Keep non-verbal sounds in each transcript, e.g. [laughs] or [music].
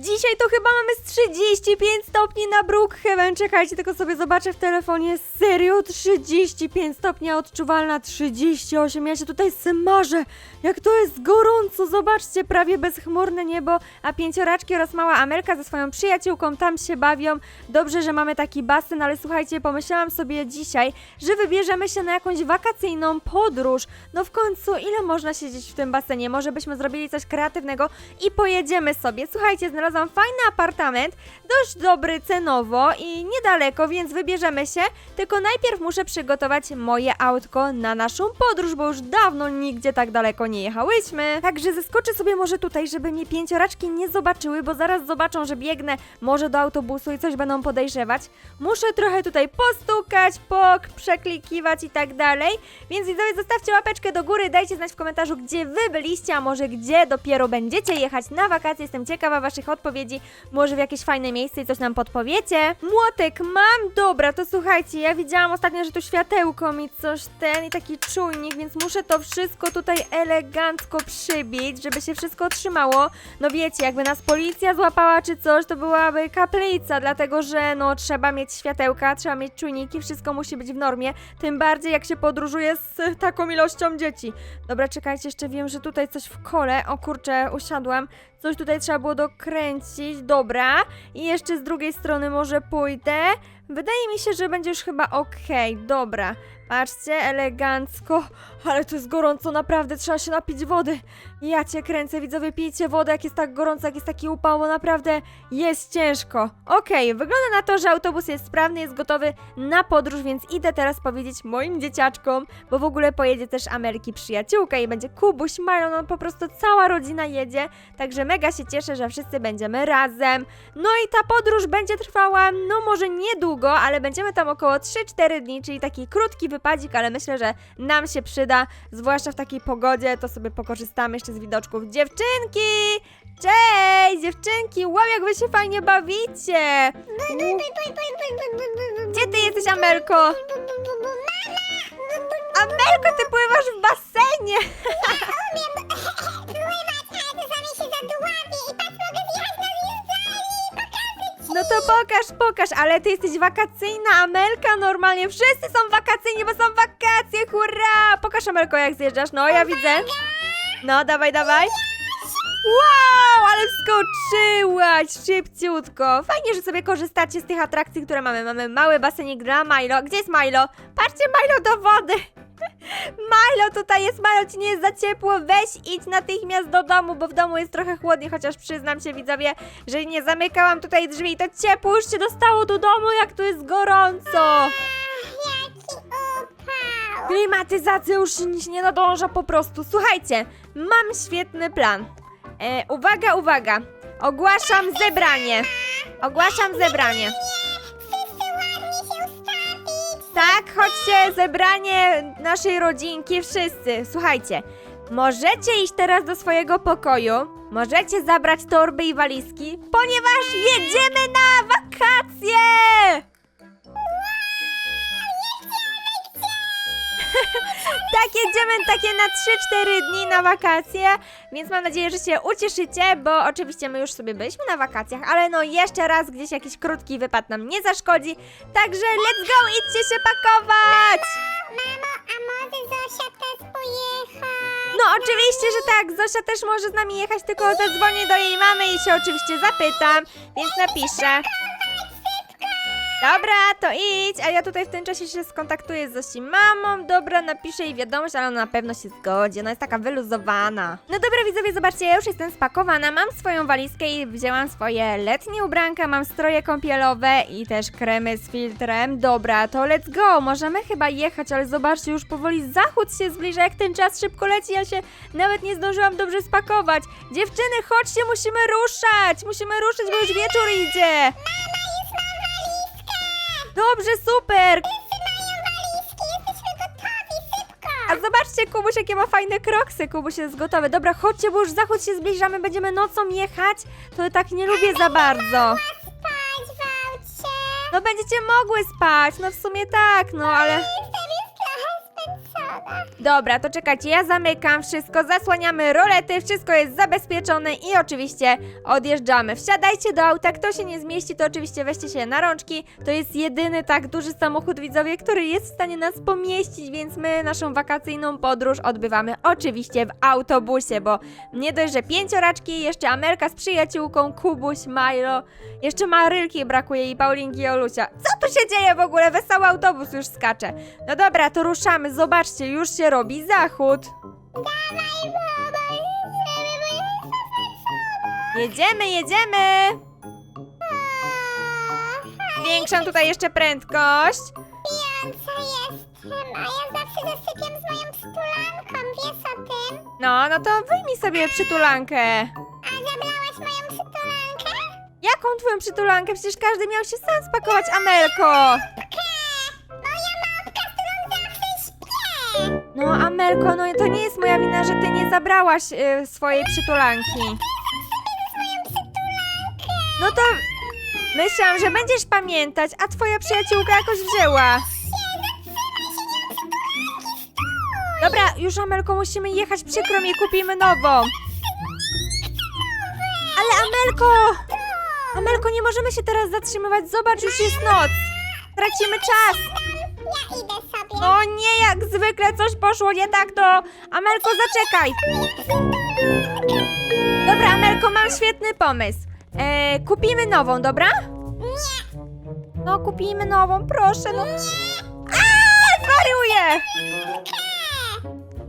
Dzisiaj to chyba mamy z 35 stopni na Brookhaven. Czekajcie, tylko sobie zobaczę w telefonie. Serio? 35 stopni, odczuwalna 38. Ja się tutaj smażę. Jak to jest gorąco. Zobaczcie, prawie bezchmurne niebo, a pięcioraczki oraz mała Amelka ze swoją przyjaciółką tam się bawią. Dobrze, że mamy taki basen, ale słuchajcie, pomyślałam sobie dzisiaj, że wybierzemy się na jakąś wakacyjną podróż. No w końcu, ile można siedzieć w tym basenie? Może byśmy zrobili coś kreatywnego i pojedziemy sobie. Słuchajcie, znalazłam fajny apartament, dość dobry cenowo i niedaleko, więc wybierzemy się. Tylko najpierw muszę przygotować moje autko na naszą podróż, bo już dawno nigdzie tak daleko nie jechałyśmy. Także zeskoczę sobie może tutaj, żeby mnie pięcioraczki nie zobaczyły, bo zaraz zobaczą, że biegnę może do autobusu i coś będą podejrzewać. Muszę trochę tutaj postukać, pok, przeklikiwać i tak dalej. Więc widzowie, zostawcie łapeczkę do góry, dajcie znać w komentarzu, gdzie wy byliście, a może gdzie dopiero będziecie jechać na wakacje. Jestem ciekawa waszych odpowiedzi. Może w jakieś fajne miejsce i coś nam podpowiecie. Młotek mam, dobra, to słuchajcie, ja widziałam ostatnio, że tu światełko mi coś ten i taki czujnik, więc muszę to wszystko tutaj elegancko przybić, żeby się wszystko trzymało. No wiecie, jakby nas policja złapała czy coś, to byłaby kaplica, dlatego że no trzeba mieć światełka, trzeba mieć czujniki, wszystko musi być w normie, tym bardziej jak się podróżuje z taką ilością dzieci. Dobra, czekajcie, jeszcze wiem, że tutaj coś w kole, o kurczę, usiadłam, coś tutaj trzeba było dokręcić, dobra, i jeszcze z drugiej strony może pójdę. Wydaje mi się, że będzie już chyba okej, dobra. Patrzcie, elegancko, ale to jest gorąco, naprawdę trzeba się napić wody. Ja cię kręcę, widzowie, pijcie wodę, jak jest tak gorąco, jak jest taki upał, bo naprawdę jest ciężko. Okej, wygląda na to, że autobus jest sprawny, jest gotowy na podróż, więc idę teraz powiedzieć moim dzieciaczkom, bo w ogóle pojedzie też Ameryki przyjaciółka i będzie Kubuś, Mają, no po prostu cała rodzina jedzie, także mega się cieszę, że wszyscy będziemy razem. No i ta podróż będzie trwała, no może niedługo, ale będziemy tam około 3-4 dni, czyli taki krótki wypadzik, ale myślę, że nam się przyda, zwłaszcza w takiej pogodzie, to sobie pokorzystamy z widoczków. Dziewczynki! Cześć, dziewczynki! Wow, jak wy się fajnie bawicie! Gdzie ty jesteś, Amelko? Amelko, ty pływasz w basenie! No to pokaż, pokaż, ale ty jesteś wakacyjna, Amelka, normalnie wszyscy są wakacyjni, bo są wakacje, hurra! Pokaż, Amelko, jak zjeżdżasz, no ja widzę. No, dawaj, dawaj. Wow, ale wskoczyłaś szybciutko. Fajnie, że sobie korzystacie z tych atrakcji, które mamy. Mamy mały basenik dla Milo. Gdzie jest Milo? Patrzcie, Milo do wody. [laughs] Milo, tutaj jest Milo, ci nie jest za ciepło. Weź idź natychmiast do domu, bo w domu jest trochę chłodniej, chociaż przyznam się, widzowie, że nie zamykałam tutaj drzwi to ciepło już się dostało do domu, jak tu jest gorąco. Klimatyzacja już nie nadąża po prostu. Słuchajcie, mam świetny plan. E, uwaga, uwaga. Ogłaszam zebranie. Ogłaszam zebranie. Tak, chodźcie, zebranie naszej rodzinki, wszyscy. Słuchajcie, możecie iść teraz do swojego pokoju, możecie zabrać torby i walizki, ponieważ jedziemy na wakacje! [laughs] Tak, jedziemy takie na 3-4 dni na wakacje, więc mam nadzieję, że się ucieszycie, bo oczywiście my już sobie byliśmy na wakacjach, ale no jeszcze raz gdzieś jakiś krótki wypad nam nie zaszkodzi, także let's go, idźcie się pakować! Mamo, a może Zosia też pojechać? No oczywiście, że tak, Zosia też może z nami jechać, tylko zadzwonię do jej mamy i się oczywiście zapytam, więc napiszę. Dobra, to idź, a ja tutaj w tym czasie się skontaktuję z Zosi mamą. Dobra, napiszę jej wiadomość, ale ona na pewno się zgodzi, ona jest taka wyluzowana. No dobra, widzowie, zobaczcie, ja już jestem spakowana, mam swoją walizkę i wzięłam swoje letnie ubranka, mam stroje kąpielowe i też kremy z filtrem. Dobra, to let's go, możemy chyba jechać, ale zobaczcie, już powoli zachód się zbliża, jak ten czas szybko leci, ja się nawet nie zdążyłam dobrze spakować. Dziewczyny, chodźcie, musimy ruszać, musimy ruszyć, bo już wieczór idzie. Dobrze, super! A zobaczcie, Kubuś, jakie ma fajne kroksy. Kubuś jest gotowy. Dobra, chodźcie, bo już zachód się zbliżamy, będziemy nocą jechać. To tak nie lubię za bardzo. Spać w aucie. No będziecie mogły spać, no w sumie tak, no ale... Dobra, to czekajcie, ja zamykam wszystko, zasłaniamy rolety, wszystko jest zabezpieczone i oczywiście odjeżdżamy. Wsiadajcie do auta, kto się nie zmieści, to oczywiście weźcie się na rączki. To jest jedyny tak duży samochód widzowie, który jest w stanie nas pomieścić, więc my naszą wakacyjną podróż odbywamy oczywiście w autobusie, bo nie dość, że pięcioraczki, jeszcze Amelka z przyjaciółką, Kubuś, Milo, jeszcze Marylki brakuje i Paulinki i Olusia. Co tu się dzieje w ogóle? Wesoły autobus już skacze. No dobra, to ruszamy. Zobaczcie, już się robi zachód. Dawaj, jedziemy, bo. Jedziemy, jedziemy! O, Zwiększam tutaj jeszcze prędkość. Pijąca jestem, a ja zawsze zasypiam z moją stulanką, wiesz o tym? No, no to wyjmij sobie przytulankę. A zabrałaś moją stulankę? Jaką twoją przytulankę? Przecież każdy miał się sam spakować, Amelko. No, Amelko, no to nie jest moja wina, że ty nie zabrałaś y, swojej przytulanki. No to myślałam, że będziesz pamiętać, a twoja przyjaciółka jakoś wzięła. Dobra, już Amelko, musimy jechać, przykro mi, kupimy nową. Ale Amelko! Amelko, nie możemy się teraz zatrzymywać, zobacz, już jest noc. Tracimy czas. Ja idę sobie. No nie, jak zwykle coś poszło nie tak, to Amelko, zaczekaj. Dobra, Amelko, mam świetny pomysł. E, kupimy nową, dobra? Nie, No, kupimy nową, proszę, no. A, zwariuję!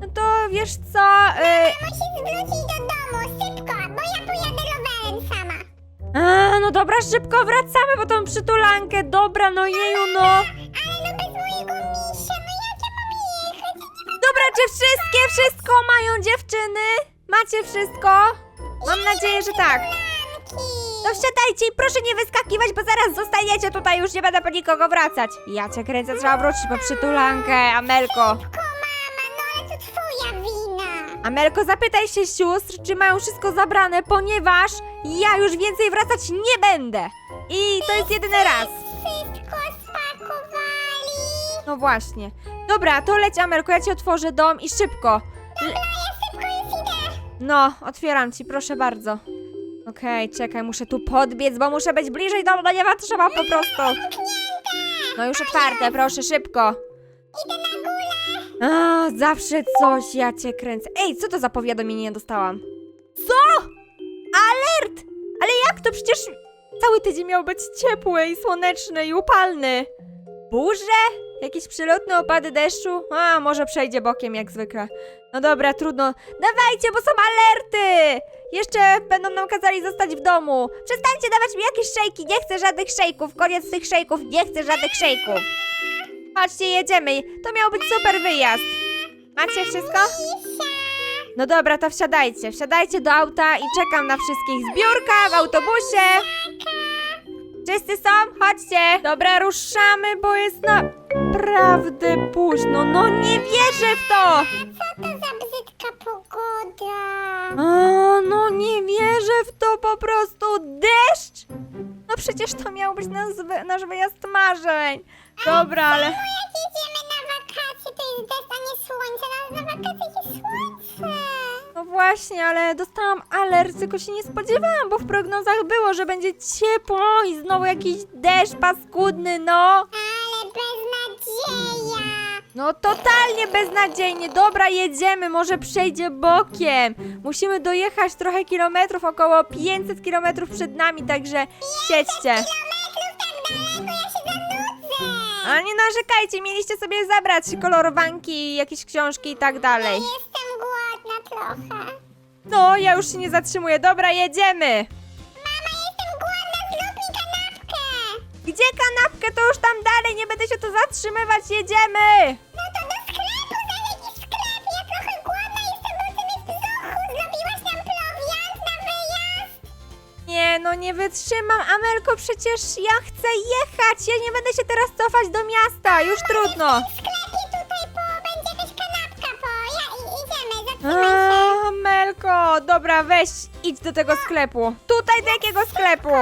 No to wiesz co? E, musisz wrócić do domu, szybko, bo ja pojadę rowerem sama. a, no dobra, szybko wracamy po tą przytulankę. Dobra, no jeju, no. Ale czy wszystkie wszystko mają dziewczyny? Macie wszystko? Mam nadzieję, że tak. To wsiadajcie i proszę nie wyskakiwać, bo zaraz zostaniecie tutaj, już nie będę po nikogo wracać. Ja cię kręcę, trzeba wrócić po przytulankę, Amelko. Ko mama, no ale to twoja wina. Amelko, zapytaj się sióstr, czy mają wszystko zabrane, ponieważ ja już więcej wracać nie będę. I to jest jedyny raz. Wszystko spakowali. No właśnie. Dobra, to leć Amelko, ja ci otworzę dom i szybko. L- Ja szybko już idę. no, otwieram ci, proszę bardzo. Okej, czekaj, muszę tu podbiec, bo muszę być bliżej domu, no nie ma trzeba po prostu. No już otwarte, proszę, szybko. Idę na górę. A, zawsze coś, ja cię kręcę. Ej, co to za powiadomienie dostałam? Co? Alert! Ale jak to? Przecież cały tydzień miał być ciepły i słoneczny i upalny. Burze? Jakieś przelotne opady deszczu? A, może przejdzie bokiem jak zwykle. No dobra, trudno. Dawajcie, bo są alerty! Jeszcze będą nam kazali zostać w domu. Przestańcie dawać mi jakieś szejki, nie chcę żadnych szejków. Koniec tych szejków, nie chcę żadnych szejków. Chodźcie, jedziemy. To miał być super wyjazd. Macie wszystko? No dobra, to wsiadajcie. Wsiadajcie do auta i czekam na wszystkich. Zbiórka w autobusie. Wszyscy są? Chodźcie. Dobra, ruszamy, bo jest naprawdę późno. No nie wierzę w to. Co to za brzydka pogoda? O, no nie wierzę w to po prostu. Deszcz? No przecież to miał być nasz, wy- nasz wyjazd marzeń. Dobra, ale... Jak jedziemy na wakacje, to jest deszcz, a nie słońce. Na, na wakacjach jest słońce. No właśnie, ale dostałam alert, tylko się nie spodziewałam, bo w prognozach było, że będzie ciepło i znowu jakiś deszcz paskudny, no. Ale beznadzieja. No totalnie beznadziejnie. Dobra, jedziemy, może przejdzie bokiem. Musimy dojechać trochę kilometrów, około 500 kilometrów przed nami, także siedźcie. Kilometrów tak daleko, ja się zanudzę. A nie narzekajcie, mieliście sobie zabrać kolorowanki, jakieś książki i tak dalej. Jestem głodna trochę. No, ja już się nie zatrzymuję. Dobra, jedziemy. Gdzie kanapkę, to już tam dalej, nie będę się tu zatrzymywać, jedziemy! No to do sklepu, za jakiś sklep. Ja trochę głodna jestem, bo ty mi w brzuchu. Zrobiłaś nam prowiant na wyjazd? Nie, no nie wytrzymam, Amelko, przecież ja chcę jechać, ja nie będę się teraz cofać do miasta, już trudno. W sklepie tutaj po, będzie jakaś kanapka po. Ja i idziemy, zatrzymaj się. Amelko, dobra, weź, idź do tego sklepu. Tutaj do jakiego sklepu?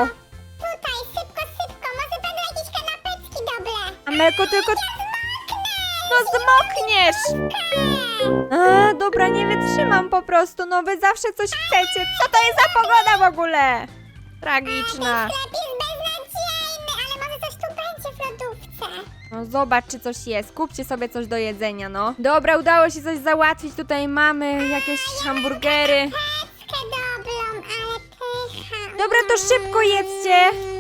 Amelko, tylko... No zmokniesz! A, dobra, nie wytrzymam po prostu, no wy zawsze coś chcecie. Co to jest za pogoda w ogóle? Tragiczna. No zobacz, czy coś jest. Kupcie sobie coś do jedzenia, no. Dobra, udało się coś załatwić. Tutaj mamy jakieś hamburgery. Dobra, to szybko jedzcie.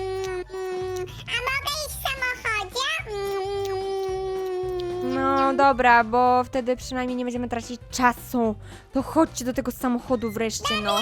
No dobra, bo wtedy przynajmniej nie będziemy tracić czasu. To chodźcie do tego samochodu wreszcie, no.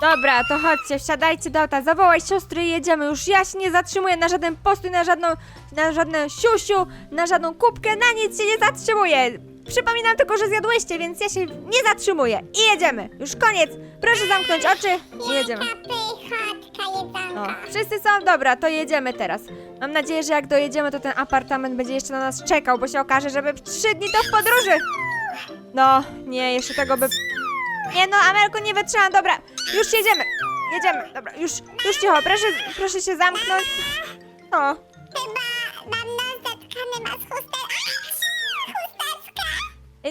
Dobra, to chodźcie, wsiadajcie do auta, zawołaj siostry i jedziemy. Już ja się nie zatrzymuję na żaden postój, na żadną, na żadne siusiu, na żadną kubkę, na nic się nie zatrzymuję. Przypominam tylko, że zjadłyście, więc ja się nie zatrzymuję. I jedziemy. Już koniec. Proszę zamknąć oczy i jedziemy. Jaka pychotka jedzonka. No, wszyscy są? Dobra, to jedziemy teraz. Mam nadzieję, że jak dojedziemy, to ten apartament będzie jeszcze na nas czekał, bo się okaże, że my trzy dni to w podróży. No, nie, jeszcze tego by... Nie no, Amelko, nie wytrzymam, dobra, już jedziemy. Jedziemy, dobra, już, już cicho, proszę, proszę się zamknąć. No, Chyba mam nos zatkany. Chusteczkę.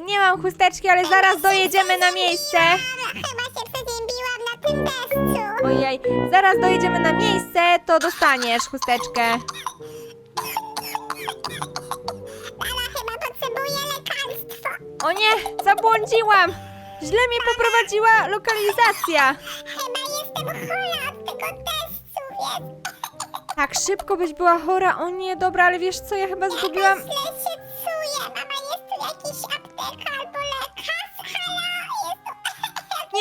Nie mam chusteczki, ale zaraz dojedziemy na miejsce. Chyba się przeziębiłam na tym deszczu. Ojej, zaraz dojedziemy na miejsce, to dostaniesz chusteczkę. Chyba potrzebuje lekarstwo. O nie, zabłądziłam. Źle mnie poprowadziła lokalizacja. Chyba jestem chora od tego deszczu, wiesz? Tak szybko byś była chora. O nie, dobra, ale wiesz co, ja chyba zgubiłam. Źle się czuję. Mama,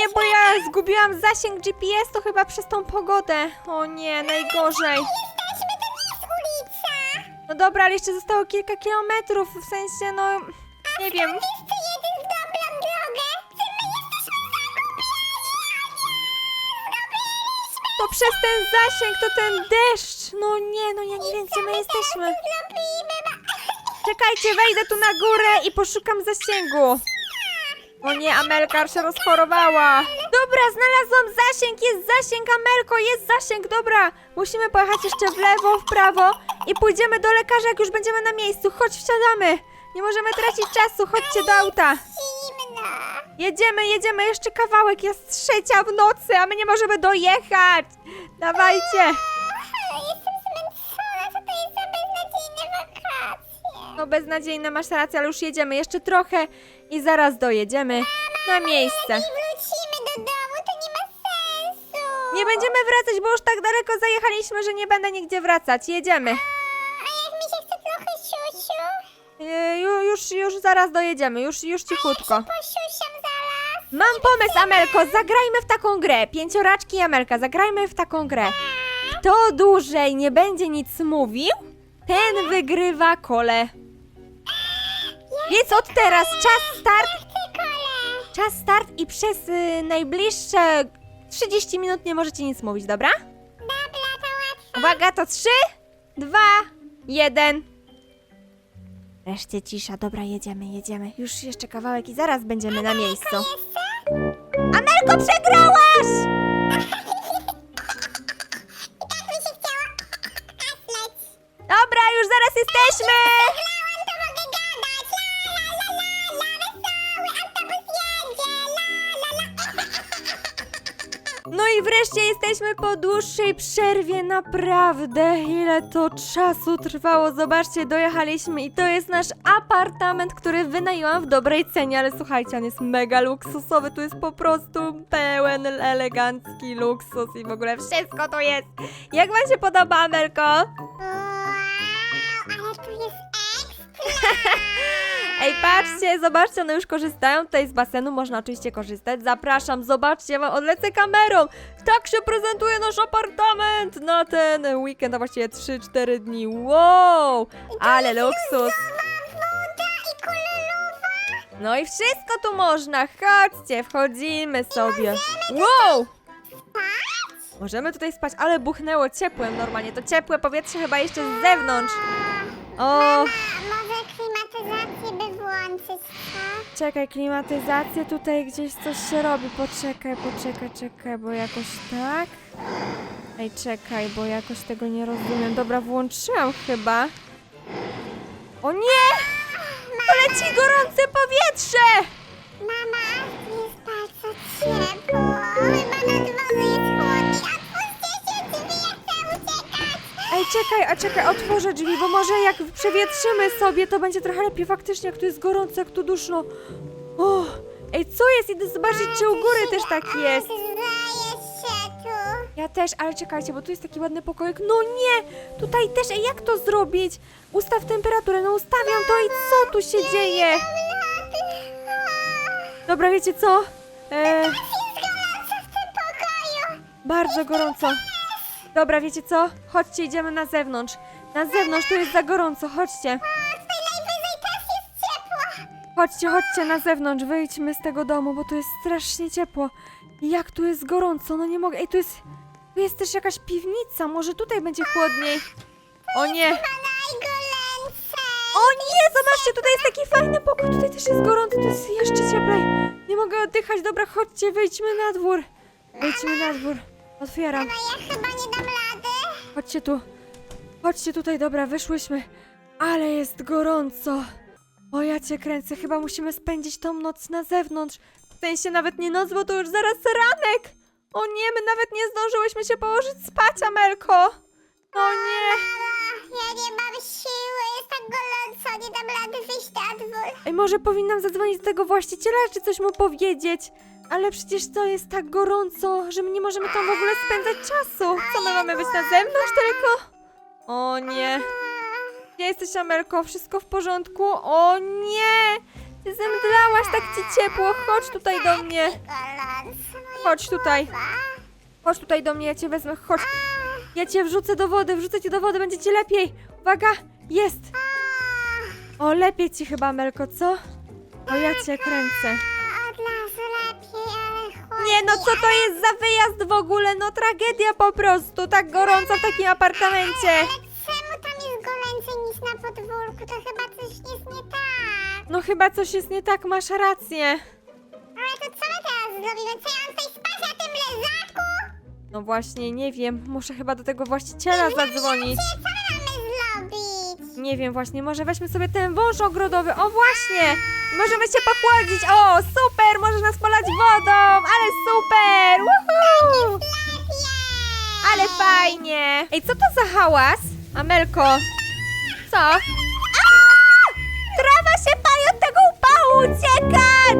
Nie, bo ja zgubiłam zasięg GPS, to chyba przez tą pogodę. O nie, najgorzej. Jesteśmy, to nie jest ulica. No dobra, ale jeszcze zostało kilka kilometrów, w sensie, no, nie wiem. Jeszcze jeden z dobrą drogę. Czy my jesteśmy To przez ten zasięg, to ten deszcz. No nie, no ja nie wiem, gdzie my jesteśmy. Zrobimy, ma... Czekajcie, wejdę tu na górę i poszukam zasięgu. O nie, Amelka się rozchorowała. Dobra, znalazłam zasięg, jest zasięg, Amelko, jest zasięg, dobra. Musimy pojechać jeszcze w lewo, w prawo i pójdziemy do lekarza, jak już będziemy na miejscu. Chodź, wsiadamy. Nie możemy tracić czasu, chodźcie do auta. Jedziemy, jedziemy, jeszcze kawałek, jest trzecia w nocy, a my nie możemy dojechać. Dawajcie. Ale jestem zmęczona. Co to jest za beznadziejne wakacje? No beznadziejne, masz rację, ale już jedziemy jeszcze trochę i zaraz dojedziemy na miejsce. Wrócimy do domu, to nie ma sensu. Nie będziemy wracać, bo już tak daleko zajechaliśmy, że nie będę nigdzie wracać. Jedziemy. A jak mi się chce trochę siusiu? Yy, ju- już, już zaraz dojedziemy, już, już cichutko. Posiusiam zaraz. Mam pomysł, Amelko, zagrajmy w taką grę. Pięcioraczki i Amelka, zagrajmy w taką grę. Kto dłużej nie będzie nic mówił, ten wygrywa kole. Więc od teraz czas start, czas start i przez y, najbliższe 30 minut nie możecie nic mówić, dobra? Dobra, to łatwo. Uwaga, to 3, 2, 1. Wreszcie cisza, dobra, jedziemy, jedziemy. Już jeszcze kawałek i zaraz będziemy na miejscu. Amelko, przegrałaś! [laughs] I tak. Dobra, już zaraz jesteśmy! No i wreszcie jesteśmy po dłuższej przerwie, naprawdę. Ile to czasu trwało, zobaczcie, dojechaliśmy i to jest nasz apartament, który wynajęłam w dobrej cenie, ale słuchajcie, on jest mega luksusowy, tu jest po prostu pełen elegancki luksus i w ogóle wszystko to jest. Jak wam się podoba, Amelko? Wow, ale tu jest ekstra. [laughs] Ej, patrzcie, zobaczcie, one już korzystają tutaj z basenu, można oczywiście korzystać. Zapraszam, zobaczcie, ja wam odlecę kamerą. Tak się prezentuje nasz apartament na ten weekend, a właściwie 3-4 dni. Wow, ale luksus. No i wszystko tu można, chodźcie, wchodzimy sobie. Wow! Możemy tutaj spać, ale buchnęło ciepłem normalnie, to ciepłe powietrze chyba jeszcze z zewnątrz. O, A może klimatyzację by co? Czekaj, klimatyzację tutaj gdzieś coś się robi. Poczekaj, poczekaj, czekaj, bo jakoś tak. Ej, czekaj, bo jakoś tego nie rozumiem. Dobra, włączyłam chyba. O nie! Poleci gorące powietrze! Mama, jest bardzo ciepło. Chyba na dworze jest Ej, czekaj, a czekaj, otworzę drzwi, bo może jak przewietrzymy sobie, to będzie trochę lepiej faktycznie, jak tu jest gorąco, jak tu duszno. O, ej, co jest? Idę zobaczyć, czy u góry też tak jest. Ja też, ale czekajcie, bo tu jest taki ładny pokoik. No nie! Tutaj też, ej, jak to zrobić? Ustaw temperaturę, no ustawiam to i co tu się dzieje? Dobra, wiecie co? E, bardzo gorąco. Dobra, wiecie co? Chodźcie, idziemy na zewnątrz. Na zewnątrz, tu jest za gorąco, chodźcie. Tutaj najwyżej też jest ciepło. Chodźcie, chodźcie na zewnątrz, wyjdźmy z tego domu, bo tu jest strasznie ciepło. Jak tu jest gorąco, no nie mogę. Ej, tu jest, tu jest też jakaś piwnica, może tutaj będzie chłodniej. O nie, Chyba najgoręcej. o nie, zobaczcie, tutaj jest taki fajny pokój, tutaj też jest gorąco, tu jest jeszcze cieplej. Nie mogę oddychać, dobra, chodźcie, wyjdźmy na dwór. Wyjdźmy na dwór, otwieram. No ja chyba. Chodźcie tu. Chodźcie tutaj, dobra, wyszłyśmy. Ale jest gorąco. O, ja cię kręcę, chyba musimy spędzić tą noc na zewnątrz. W sensie nawet nie noc, bo to już zaraz ranek. O nie, my nawet nie zdążyłyśmy się położyć spać, Amelko. O nie. Mama, ja nie mam siły. Jest tak gorąco. Nie dam rady wyjść na dwór. Ej, może powinnam zadzwonić do tego właściciela, czy coś mu powiedzieć. Ale przecież to jest tak gorąco, że my nie możemy tam w ogóle spędzać czasu. Co, my mamy być na zewnątrz tylko? O nie. Gdzie jesteś, Amelko? Wszystko w porządku? O nie! Zemdlałaś, tak ci ciepło. Chodź tutaj do mnie. Chodź tutaj. Chodź tutaj do mnie, ja cię wezmę. Chodź. Ja cię wrzucę do wody, wrzucę cię do wody, będzie ci lepiej. Uwaga, jest. O, lepiej ci chyba, Amelko, co? O, ja cię kręcę. Nie no, co to jest za wyjazd w ogóle? No tragedia po prostu, tak gorąco w takim apartamencie. Ale czemu tam jest goręcej niż na podwórku? To chyba coś jest nie tak. No chyba coś jest nie tak, masz rację. Ale to co my teraz zrobimy? Co ja mam tutaj spać na tym leżaku? No właśnie, nie wiem, muszę chyba do tego właściciela zadzwonić. Nie wiem właśnie, może weźmy sobie ten wąż ogrodowy, o właśnie! Możemy się pochłodzić, o super, możesz nas polać wodą, ale super, Woohoo! Ale fajnie! Ej, co to za hałas? Amelko, co? Trawa się pali od tego upału, uciekać!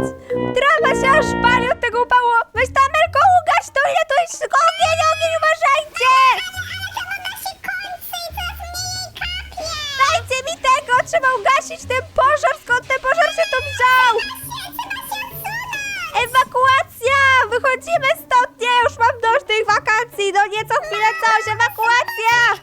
Trawa się aż pali od tego upału. Weź to Amelko, ugaś to, ile to jest ogień, ogień, ugasić ten pożar, skąd ten pożar się tu wziął? Ewakuacja! Wychodzimy stąd! Nie, już mam dość tych wakacji! No nie co chwilę coś! Ewakuacja!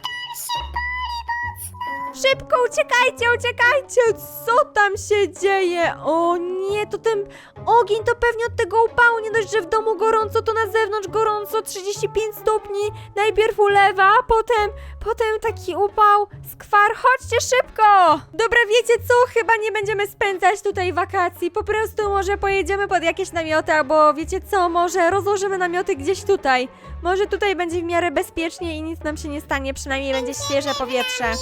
Szybko uciekajcie, uciekajcie! Co tam się dzieje? O nie, to ten ogień to pewnie od tego upału. Nie dość, że w domu gorąco, to na zewnątrz gorąco, 35 stopni. Najpierw ulewa, potem, potem taki upał, skwar. Chodźcie szybko! Dobra, wiecie co? Chyba nie będziemy spędzać tutaj wakacji. Po prostu może pojedziemy pod jakieś namioty, albo wiecie co? Może rozłożymy namioty gdzieś tutaj. Może tutaj będzie w miarę bezpiecznie i nic nam się nie stanie, przynajmniej będzie świeże powietrze.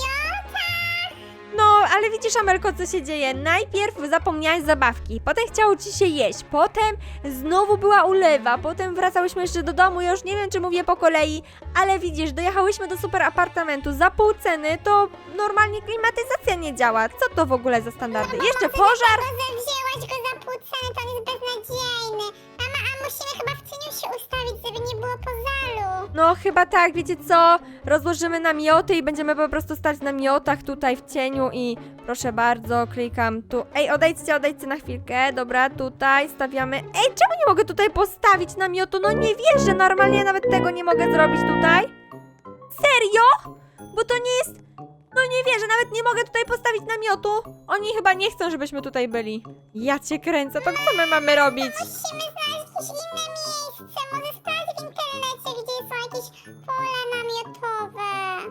No, ale widzisz, Amelko, co się dzieje? Najpierw zapomniałaś zabawki, potem chciało ci się jeść, potem znowu była ulewa, potem wracałyśmy jeszcze do domu, ja już nie wiem, czy mówię po kolei, ale widzisz, dojechałyśmy do super apartamentu za pół ceny, to normalnie klimatyzacja nie działa. Co to w ogóle za standardy? Jeszcze pożar? Wzięłaś go za pół ceny, to on jest beznadziejny. No, chyba tak, wiecie co? Rozłożymy namioty i będziemy po prostu stać w namiotach tutaj w cieniu i proszę bardzo, klikam tu. Ej, odejdźcie, odejdźcie na chwilkę. Dobra, tutaj stawiamy. Ej, czemu nie mogę tutaj postawić namiotu? No nie wierzę, normalnie nawet tego nie mogę zrobić tutaj. Serio? Bo to nie jest... No nie wierzę, nawet nie mogę tutaj postawić namiotu. Oni chyba nie chcą, żebyśmy tutaj byli. Ja cię kręcę, to co my mamy robić? Musimy znaleźć jakieś inne miejsce. Może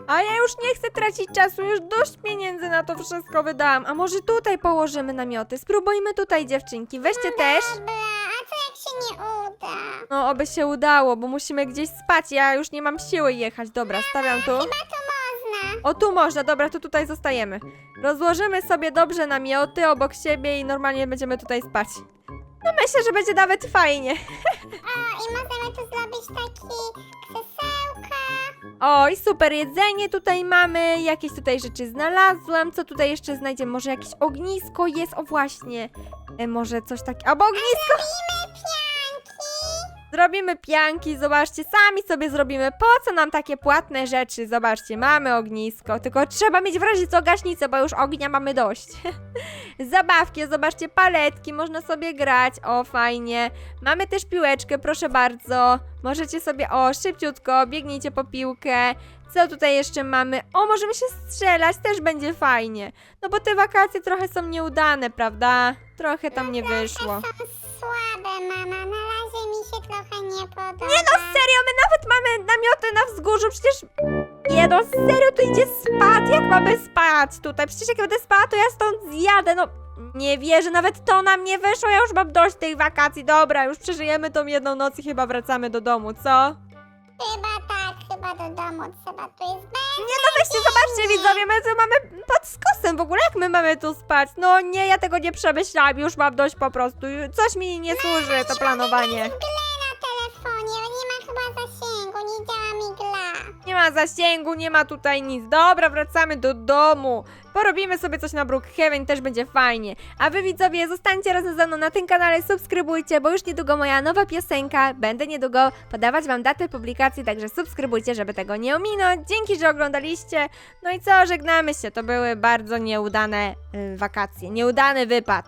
A ja już nie chcę tracić czasu, już dość pieniędzy na to wszystko wydałam. A może tutaj położymy namioty? Spróbujmy tutaj, dziewczynki. Weźcie też. Dobra, a co jak się nie uda? No, oby się udało, bo musimy gdzieś spać. Ja już nie mam siły jechać. Dobra, stawiam tu. Chyba to można. O, tu można, dobra, to tutaj zostajemy. Rozłożymy sobie dobrze namioty obok siebie i normalnie będziemy tutaj spać. No myślę, że będzie nawet fajnie. [laughs] O, i możemy tu zrobić taki krzesełka. Oj, super jedzenie tutaj mamy, jakieś tutaj rzeczy znalazłam. Co tutaj jeszcze znajdziemy? Może jakieś ognisko jest? O właśnie. E, może coś takiego. Albo ognisko! Robimy pianki. Zrobimy pianki, zobaczcie, sami sobie zrobimy. Po co nam takie płatne rzeczy? Zobaczcie, mamy ognisko, tylko trzeba mieć w razie co gaśnicę, bo już ognia mamy dość. [laughs] Zabawki, zobaczcie, paletki, można sobie grać, o fajnie. Mamy też piłeczkę, proszę bardzo. Możecie sobie, o, szybciutko, biegnijcie po piłkę. Co tutaj jeszcze mamy? O, możemy się strzelać, też będzie fajnie. No bo te wakacje trochę są nieudane, prawda? Trochę tam nie wyszło. Słabe, mama. Na razie mi się trochę nie podoba. Nie no, serio, my nawet mamy namioty na wzgórzu, przecież... Nie no, serio, tu idzie spad, jak mamy spać tutaj? Przecież jak będę spała, to ja stąd zjadę, no... Nie wierzę, nawet to nam nie wyszło, ja już mam dość tych wakacji. Dobra, już przeżyjemy tą jedną noc i chyba wracamy do domu, co? Chyba tak, chyba do domu trzeba. Tu jest bez... Nie no, weźcie, zobaczcie widzowie, my tu mamy pod w ogóle, jak my mamy tu spać? No nie, ja tego nie przemyślałam, już mam dość po prostu, coś mi nie służy to planowanie. Gle na telefonie, nie ma chyba zasięgu, nie działa mi gla. Nie ma zasięgu, nie ma tutaj nic. Dobra, wracamy do domu. Porobimy sobie coś na Brookhaven, też będzie fajnie. A wy widzowie, zostańcie razem ze mną na tym kanale, subskrybujcie, bo już niedługo moja nowa piosenka. Będę niedługo podawać wam datę publikacji, także subskrybujcie, żeby tego nie ominąć. Dzięki, że oglądaliście. No i co, żegnamy się. To były bardzo nieudane y, wakacje, nieudany wypad.